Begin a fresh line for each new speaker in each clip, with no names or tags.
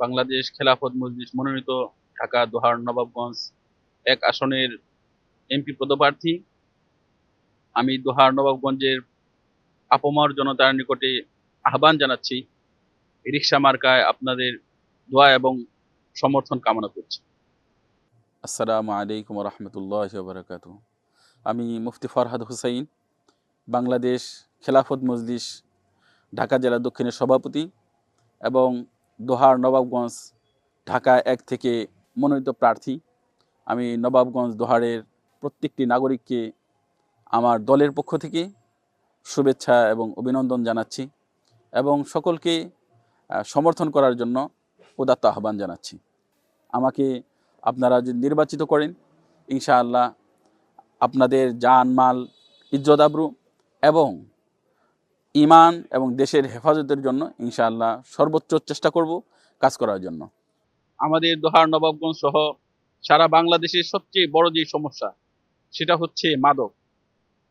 বাংলাদেশ খেলাফত মজলিস মনোনীত ঢাকা, দোহার, নবাবগঞ্জ এক আসনের এমপি পদপ্রার্থী। আমি দোহার, নবাবগঞ্জের আপমর জনতার নিকটে আহ্বান জানাচ্ছি রিক্সা মার্কায় আপনাদের দোয়া এবং সমর্থন কামনা করছি।
আসসালামু আলাইকুম রহমতুল্লাহ বারকাত আমি মুফতি ফরহাদ হুসাইন, বাংলাদেশ খেলাফত মজলিস, ঢাকা জেলা দক্ষিণের সভাপতি এবং দোহার নবাবগঞ্জ, ঢাকা এক থেকে মনোনীত প্রার্থী। আমি নবাবগঞ্জ দোহারের প্রত্যেকটি নাগরিককে আমার দলের পক্ষ থেকে শুভেচ্ছা এবং অভিনন্দন জানাচ্ছি এবং সকলকে সমর্থন করার জন্য উদাত্ত আহ্বান জানাচ্ছি। আমাকে আপনারা যদি নির্বাচিত করেন, ইনশাআল্লাহ আপনাদের জান মাল ইজ্জত আবরু এবং ইমান এবং দেশের হেফাজতের জন্য ইনশাআল্লাহ সর্বোচ্চ চেষ্টা করব কাজ করার জন্য।
আমাদের দোহার নবাবগঞ্জ সহ সারা বাংলাদেশের সবচেয়ে বড় যে সমস্যা, সেটা হচ্ছে মাদক।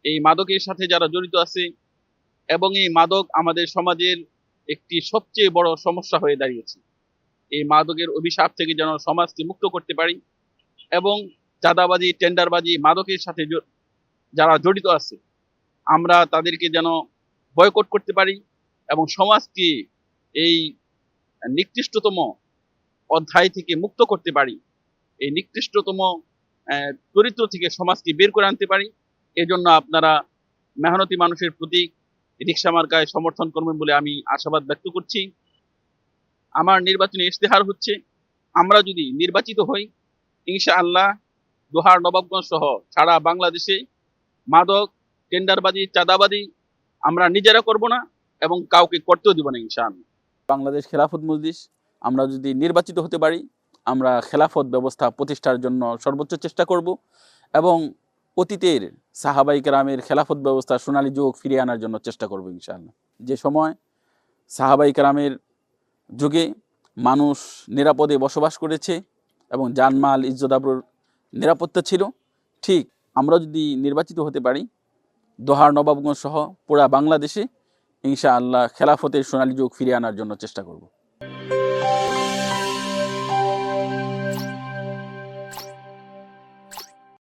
এই মাদকের সাথে যারা জড়িত আছে এবং এই মাদক আমাদের সমাজের একটি সবচেয়ে বড় সমস্যা হয়ে দাঁড়িয়েছে। এই মাদকের অভিশাপ থেকে যেন সমাজকে মুক্ত করতে পারি এবং চাঁদাবাজি, টেন্ডারবাজি, মাদকের সাথে যারা জড়িত আছে, আমরা তাদেরকে যেন বয়কট করতে পারি এবং সমাজকে এই নিকৃষ্টতম অধ্যায় থেকে মুক্ত করতে পারি, এই নিকৃষ্টতম চরিত্র থেকে সমাজকে বের করে আনতে পারি, এজন্য আপনারা মেহনতি মানুষের প্রতীক রিক্সা মার্কায় সমর্থন করবেন বলে আমি আশাবাদ ব্যক্ত করছি। আমার নির্বাচনী ইশতেহার হচ্ছে, আমরা যদি নির্বাচিত হই, ইনশাআল্লাহ দোহার নবাবগঞ্জ সহ সারা বাংলাদেশে মাদক, টেন্ডারবাজি, চাঁদাবাজি আমরা নিজেরা করব না এবং কাউকে করতেও দিব না, ইনশাআল্লাহ।
বাংলাদেশ খেলাফত মজলিস, আমরা যদি নির্বাচিত হতে পারি, আমরা খেলাফত ব্যবস্থা প্রতিষ্ঠার জন্য সর্বোচ্চ চেষ্টা করব এবং অতীতের সাহাবাই কেরামের খেলাফত ব্যবস্থা সোনালী যুগ ফিরিয়ে আনার জন্য চেষ্টা করব, ইনশাআল্লাহ। যে সময় সাহাবাই কেরামের যুগে মানুষ নিরাপদে বসবাস করেছে এবং জানমাল ইজ্জতাবরুর নিরাপত্তা ছিল, ঠিক আমরা যদি নির্বাচিত হতে পারি দোহার নবাবগঞ্জ সহ পুরা বাংলাদেশে ইনশাআল্লাহ খেলাফতের সোনালী যুগ ফিরিয়ে আনার জন্য চেষ্টা করব।